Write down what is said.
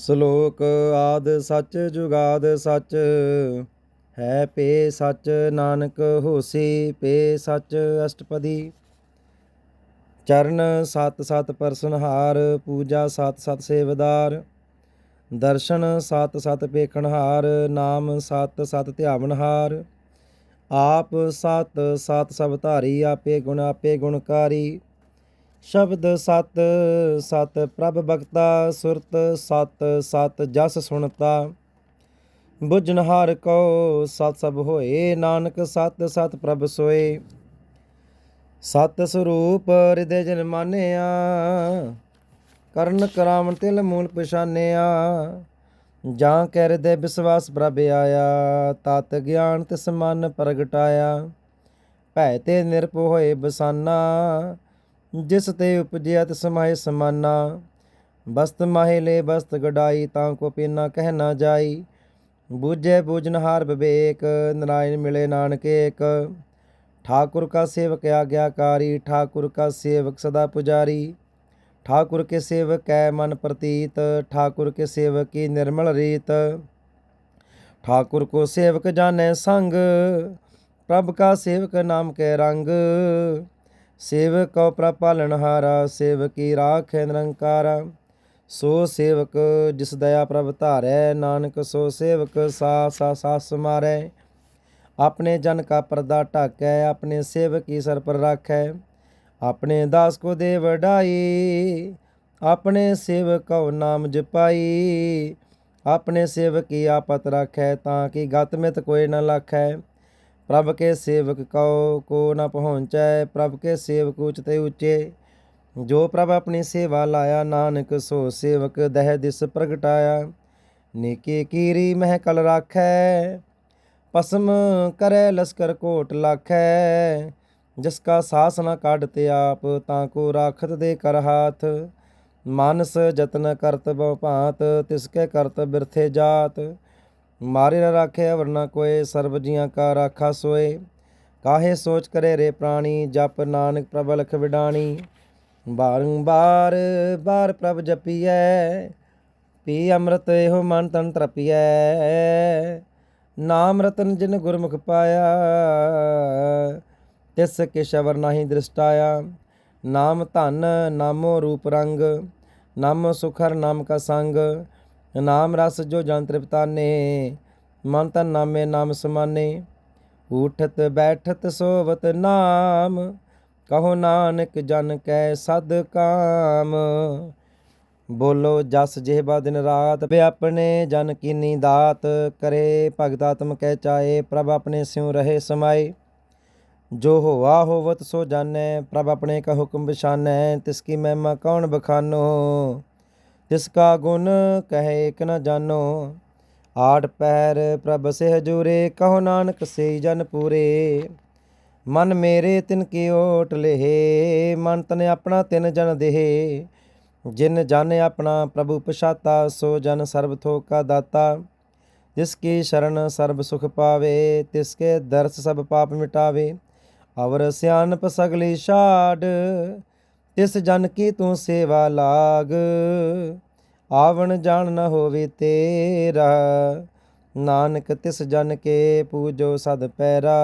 ਸ਼ਲੋਕ ਆਦ ਸੱਚ ਜੁਗਾਦ ਸੱਚ, ਹੈ ਪੇ ਸੱਚ ਨਾਨਕ ਹੋਸੀ, ਪੇ ਸੱਚ ਅਸ਼ਟਪਦੀ। ਚਰਨ ਸਤ ਸਤ ਪਰਸਨਹਾਰ ਪੂਜਾ ਸਤ ਸਤ ਸੇਵਦਾਰ। ਦਰਸ਼ਨ ਸਤ ਸਤ ਪੇਖਣਹਾਰ, ਨਾਮ ਸਤ ਸਤ ਧਿਆਵਨਹਾਰ। ਆਪ ਸਤ ਸਤ ਸਭ ਧਾਰੀ, ਆਪੇ ਗੁਣ ਆਪੇ ਗੁਣਕਾਰੀ। ਸ਼ਬਦ ਸਤ ਸਤ ਪ੍ਰਭ ਬਖਤਾ, ਸੁਰਤ ਸਤ ਸਤ ਜਸ ਸੁਣਤਾ। ਬੁਝਨਹਾਰ ਕੋ ਸਤ ਸਭ ਹੋਏ, ਨਾਨਕ ਸਤ ਸਤ ਪ੍ਰਭ ਸੋਏ। ਸਤ ਸਰੂਪ ਹਿਰਦੇ ਜਨ ਮਾਨਿਆ, ਕਰਨ ਕਰਾਵਣ ਤਿਲ ਮੂਲ ਪਛਾਨਿਆ। ਜਾਂ ਕਹਿ ਹਿਰਦੇ ਵਿਸਵਾਸ ਪ੍ਰਭ ਆਇਆ, ਤਤ ਗਿਆਨ ਤਿਸ ਮਨ ਪ੍ਰਗਟਾਇਆ। ਭੈ ਤੇ ਨਿਰਪ ਹੋਏ ਬਸਾਨਾ ਜਿਸ ਤੇ ਉਪਜਿਆ ਤਿਸ ਮਾਹੇ ਸਮਾਨਾ ਬਸਤ ਮਾਹੇ ਲੈ ਬਸਤ ਗਡਾਈ ਤਾਂ ਕੋ ਪੀਨਾ ਕਹਿ ਨਾ ਜਾਈ ਬੂਝੇ ਬੂਝਨਹਾਰ ਵਿਵੇਕ ਨਰਾਇਣ ਮਿਲੇ ਨਾਨਕ ਏਕ ठाकुर का सेवक आज्ञाकारी ठाकुर का सेवक सदा पुजारी ठाकुर के सेवक है मन प्रतीत ठाकुर के सेवक की निर्मल रीत ठाकुर को सेवक जाने संग प्रभ का सेवक नाम के रंग ਸੇਵਕ ਕਉ ਪ੍ਰਪਾਲਣ ਹਾਰਾ, ਸੇਵਕੀ ਰਾਖੈ ਨਿਰੰਕਾਰ। ਸੋ ਸੇਵਕ ਜਿਸ ਦਇਆ ਪ੍ਰਭ ਧਾਰੈ, ਨਾਨਕ ਸੋ ਸੇਵਕ ਸਾ ਸਾ ਸਾਸ ਮਾਰੈ। ਆਪਣੇ ਜਨ ਕਾ ਪਰਦਾ ਢਾਕੈ, ਆਪਣੇ ਸੇਵਕੀ ਸਰ ਪਰ ਰਾਖੈ। ਆਪਣੇ ਦਾਸ ਕੋ ਦੇ ਵਡਾਈ ਆਪਣੇ ਸੇਵਕ ਕਉ ਨਾਮ ਜਪਾਈ। ਆਪਣੇ ਸੇਵਕੀ ਆਪਤ ਰਾਖੈ, ਤਾਂ ਕਿ ਗਤ ਮਿਤ ਕੋਈ ਨ ਲਖੈ। ਪ੍ਰਭ ਕੇ ਸੇਵਕ ਕਉ, ਕੋ ਨ ਪਹੁੰਚੈ, ਪ੍ਰਭ ਕੇ ਸੇਵਕ ਉਚ ਤੇ ਉਚੇ। ਜੋ ਪ੍ਰਭ ਆਪਣੀ ਸੇਵਾ ਲਾਇਆ, ਨਾਨਕ ਸੋ ਸੇਵਕ ਦਹਿ ਦਿਸ ਪ੍ਰਗਟਾਇਆ। ਨੀਕੇ ਕੀਰੀ ਮਹਿ ਕਲ ਰਾਖੈ, ਪਸਮ ਕਰੈ ਲਸਕਰ ਕੋਟ ਲਾਖੈ। ਜਿਸ ਕਾ ਸਾਸ ਨ ਕਾਢ ਤੇ ਆਪ, ਤਾਂ ਕੋ ਰਾਖਤ ਦੇ ਕਰ ਹਾਥ। ਮਾਨਸ ਜਤਨ ਕਰਤ ਬਉ ਭਾਂਤ, ਤਿਸ ਕੈ ਕਰਤ ਬਿਰਥੇ ਜਾਤ। ਮਾਰੇ ਨ ਰਾਖੇ ਅਵਰ ਨ ਕੋਏ ਸਰਬ ਜੀਆਂ ਕਾ ਰਾਖਾ ਸੋਏ। ਕਾਹੇ ਸੋਚ ਕਰੇ ਰੇ ਪ੍ਰਾਣੀ, ਜਪ ਨਾਨਕ ਪ੍ਰਭ ਲਖ ਵਿਡਾਣੀ। ਬਾਰੰਬਾਰ ਬਾਰ ਪ੍ਰਭ ਜਪੀਐ, ਪੀ ਅੰਮ੍ਰਿਤ ਇਹੋ ਮਨ ਤਨ ਤਰਪੀਐ। ਨਾਮ ਰਤਨ ਜਿਨ ਗੁਰਮੁਖ ਪਾਇਆ, ਤਿਸ ਕਿਛ ਅਵਰ ਨਾਹੀ ਦ੍ਰਿਸ਼ਟਾਇਆ। ਨਾਮ ਧਨ, ਨਾਮੋ ਰੂਪ ਰੰਗ, ਨਾਮ ਸੁਖਰ ਨਾਮ ਕਾ ਸੰਗ। ਨਾਮ ਰਸ ਜੋ ਜਨ ਤ੍ਰਿਪਤਾਨੇ, ਮਨ ਤਨ ਨਾਮੇ ਨਾਮ ਸਮਾਨੇ। ਉਠਤ ਬੈਠਤ ਸੋਵਤ ਨਾਮ, ਕਹੋ ਨਾਨਕ ਜਨ ਕੈ ਸਦ ਕਾਮ। ਬੋਲੋ ਜਸ ਜਿਹਬਾ ਦਿਨ ਰਾਤ ਵੇ ਆਪਣੇ ਜਨ ਕੀਨੀ ਦਾਤ, ਕਰੇ ਭਗਤ ਆਤਮ ਕੈ ਚਾਏ, ਪ੍ਰਭ ਆਪਣੇ ਸਿਉ ਰਹੇ ਸਮਾਏ। ਜੋ ਹੋਆ ਹੋਵਤ ਸੋ ਜਾਣੈ, ਪ੍ਰਭ ਆਪਣੇ ਕਾ ਹੁਕਮ ਬਿਸ਼ਾਨੈ ਤਿਸ ਕੀ ਮਹਿਮਾ ਕੌਣ ਬਖਾਨੋ। ਤਿਸ ਕਾ ਗੁਣ ਕਹੇ ਇਕ ਨ ਜਾਨੋ ਆਠ ਪੈਰ ਪ੍ਰਭ ਸੇ ਹਜੂਰੇ ਕਹੋ ਨਾਨਕ ਸੇ ਜਨ ਪੂਰੇ। ਮਨ ਮੇਰੇ ਤਿਨ ਕੀ ਓਟ ਲਹੇ, ਮਨ ਤਨ ਆਪਣਾ ਤਿਨ ਜਨ ਦੇਹ। ਜਿਨ ਜਨ ਆਪਣਾ ਪ੍ਰਭੂ ਪਛਾਤਾ, ਸੋ ਜਨ ਸਰਬ ਥੋਕਾ ਦਾਤਾ। ਜਿਸ ਕੀ ਸ਼ਰਨ ਸਰਬ ਸੁਖ ਪਾਵੇ, ਤਿਸ ਕੇ ਦਰਸ ਸਭ ਪਾਪ ਮਿਟਾਵੇ। ਅਵਰ ਸਿਆਨਪ ਸਗਲੀ ਛਾੜ ਤਿਸ ਜਨ ਕੀ ਤੂੰ ਸੇਵਾ ਲਾਗ? ਆਵਣ ਜਾਣ ਨ ਹੋਵੇ ਤੇਰਾ। ਨਾਨਕ ਤਿਸ ਜਨ ਕੇ ਪੂਜੋ ਸਦ ਪੈਰਾ।